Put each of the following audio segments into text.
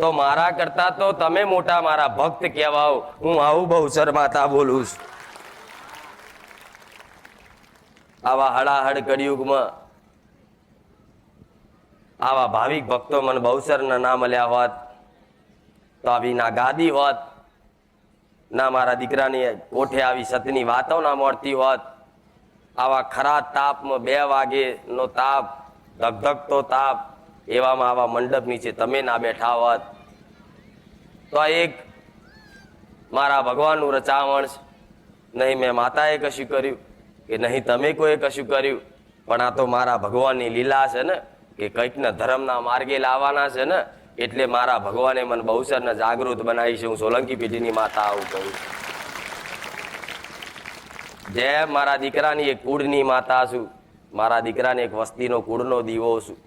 તો મારા કરતા તો તમે મોટા મારા ભક્ત કહેવાઓ. હું આવું બહુ શરમાતા બોલું છું. આવા હળાહળ કળિયુગમાં આવા ભાવિક ભક્તો મને બહુસરના ના મળ્યા હોત, તો આવી ના ગાદી હોત, ના મારા દીકરાની કોઠે આવી સતની વાતો ના મળતી હોત, આવા ખરા તાપમાં બે વાગે નો તાપ, ધગધગતો તાપ એવામાં આવા મંડપ નીચે તમે ના બેઠા હોત. તો આ એક મારા ભગવાનનું રચાવણ છે. નહીં મેં માતાએ કશું કર્યું કે નહીં તમે કોઈ કશું કર્યું, પણ આ તો મારા ભગવાનની લીલા છે ને, કે કંઈકને ધર્મના માર્ગે લાવવાના છે ને, એટલે મારા ભગવાને મને બહુસરને જાગૃત બનાવી છે. હું સોલંકી પેઢીની માતા આવું કહું. જેમ મારા દીકરાની એક કુળની માતા છું, મારા દીકરાને એક વસ્તીનો કુળનો દીવો છું.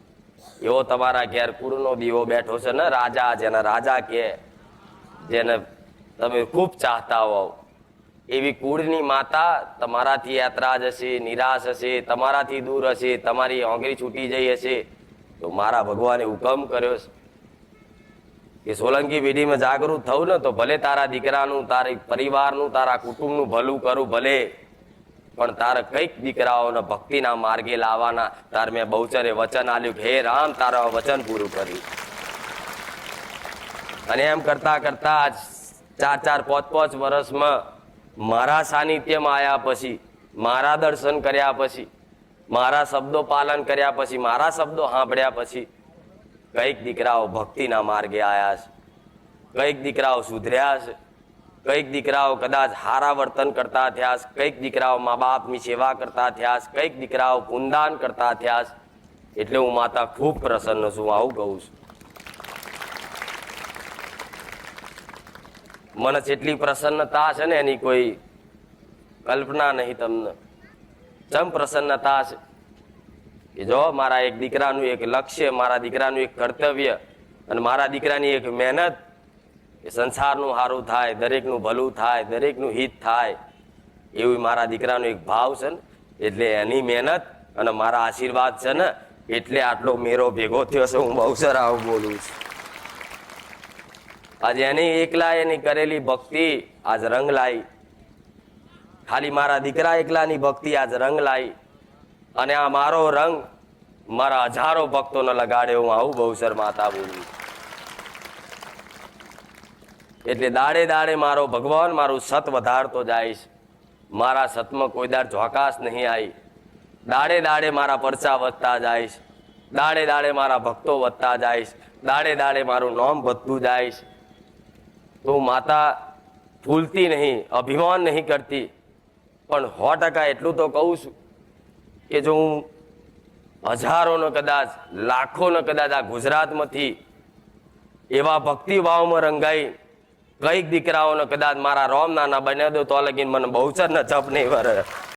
એવો તમારા ઘેર કુરનો દીવો બેઠો છે ને, રાજા જેને રાજા કે જેને તમે ખૂબ ચાહતા હોવ, એવી કુળની માતા તમારાથી યાત્રા હશે, નિરાશ હશે, તમારાથી દૂર હશે, તમારી ઓંગળી છૂટી જઈ હશે. તો મારા ભગવાને હુકમ કર્યો છે કે સોલંકી પેઢીમાં જાગૃત થવું ને તો ભલે તારા દીકરાનું, તારી પરિવારનું, તારા કુટુંબનું ભલું કરું, ભલે પણ તારે કંઈક દીકરાઓને ભક્તિના માર્ગે લાવવાના, તાર મેં બહુચરે વચન આલ્યું હે રામ, તારા વચન પૂરું કર્યું. અને એમ કરતા કરતા ચાર ચાર પાંચ પાંચ વર્ષમાં મારા સાનિધ્યમાં આવ્યા પછી, મારા દર્શન કર્યા પછી, મારા શબ્દો પાલન કર્યા પછી, મારા શબ્દો સાંભળ્યા પછી કંઈક દીકરાઓ ભક્તિના માર્ગે આવ્યા છે. કંઈક દીકરાઓ સુધર્યા છે. કંઈક દીકરાઓ કદાચ હારા વર્તન કરતા થયા કંઈક દીકરાઓ મા બાપની સેવા કરતા થયા કંઈક દીકરાઓ કુંદાન કરતા થયા એટલે હું માતા ખૂબ પ્રસન્ન છું આવું કહું છું. મને જેટલી પ્રસન્નતા છે ને એની કોઈ કલ્પના નહીં તમને. ચમ પ્રસન્નતા છે? કે જો મારા એક દીકરાનું એક લક્ષ્ય, મારા દીકરાનું એક કર્તવ્ય અને મારા દીકરાની એક મહેનત એ સંસારનું સારું થાય, દરેકનું ભલું થાય, દરેકનું હિત થાય. એવું મારા દીકરાનો એક ભાવ છે ને, એટલે એની મહેનત અને મારા આશીર્વાદ છે ને, એટલે આટલો મેરો ભેગો થયો છે, હું બહુ સરાવ બોલું છું. આજે એની એકલા એની કરેલી ભક્તિ આજ રંગ લાવી ખાલી મારા દીકરા એકલાની ભક્તિ આજ રંગ લાવી અને આ મારો રંગ મારા હજારો ભક્તોને લગાડે, હું આવું બહુસર માતા બોલું એટલે દાડે દાડે મારો ભગવાન મારું સત વધારતો જાય મારા સતમાં કોઈ દાડ ઝોકાશ નહીં આવી. દાડે દાડે મારા પરચા વધતા જાય દાડે દાડે મારા ભક્તો વધતા જાય દાડે દાડે મારું નામ વધતું જાય છે. માતા ભૂલતી નહીં, અભિમાન નહીં કરતી. પણ સો ટકા એટલું તો કહું છું કે જો હું હજારોનો કદાચ, લાખોનો કદાચ આ ગુજરાતમાંથી એવા ભક્તિભાવમાં રંગાઈ કંઈક દીકરાઓને કદાચ મારા રોમ નાના બન્યા દો તો લગીન મને બહુચર ન જપ નહીં વરે.